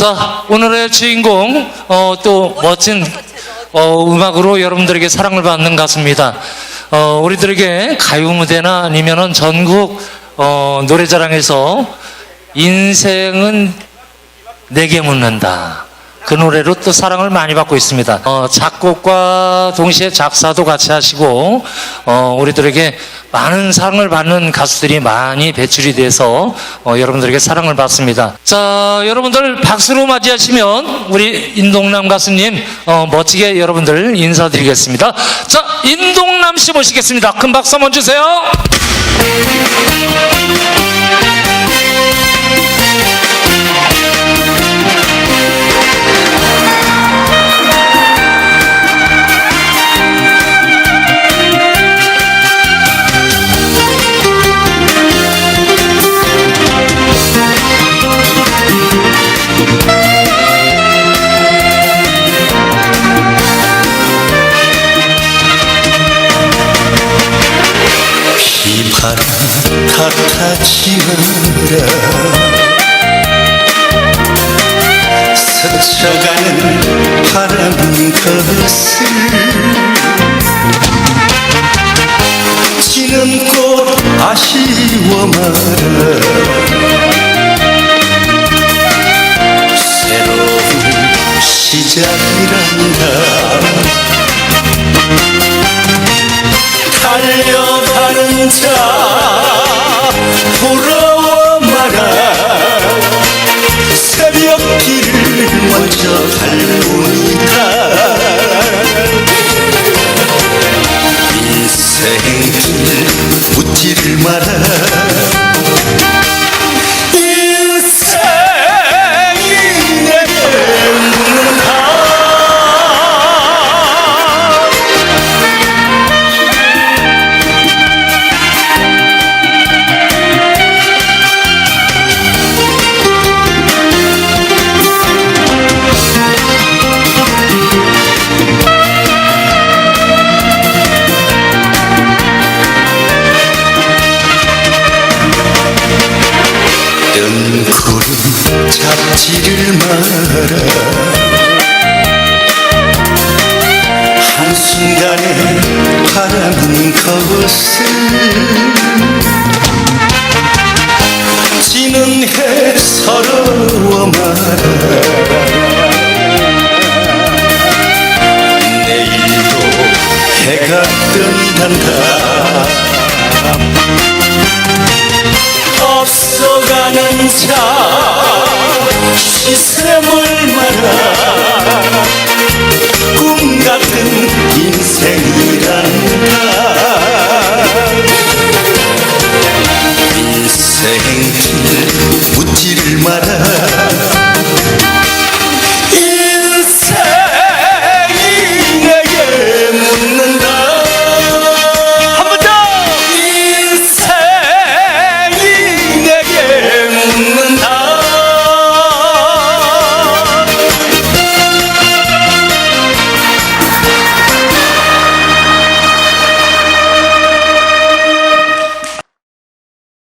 자, 오늘의 주인공, 어, 또 멋진 어, 음악으로 여러분들에게 사랑을 받는 가수입니다. 어, 우리들에게 가요 무대나 아니면은 전국 어, 노래자랑에서 인생은 내게 묻는다. 그 노래로 또 사랑을 많이 받고 있습니다. 어, 작곡과 동시에 작사도 같이 하시고, 어, 우리들에게 많은 사랑을 받는 가수들이 많이 배출이 돼서, 어, 여러분들에게 사랑을 받습니다. 자, 여러분들 박수로 맞이하시면, 우리 인동남 가수님, 어, 멋지게 여러분들 인사드리겠습니다. 자, 인동남 씨 모시겠습니다. 큰 박수 한번 주세요. 비바람 탁탁치어라 스쳐가는 바람 것을 지는 꽃 아쉬워 마라 새로운 시작이란다 달려가는 자 부러워 마라 새벽길을 먼저 달보니까. 인생길 묻지를 마라 잡지를 마라 한순간에 바라는 것을 지는 해 서러워 마라 내일도 해가 뜬단다 없어가는 자 이셈을 말아, 꿈 같은 인생이란다. 일생길 묻지를 말아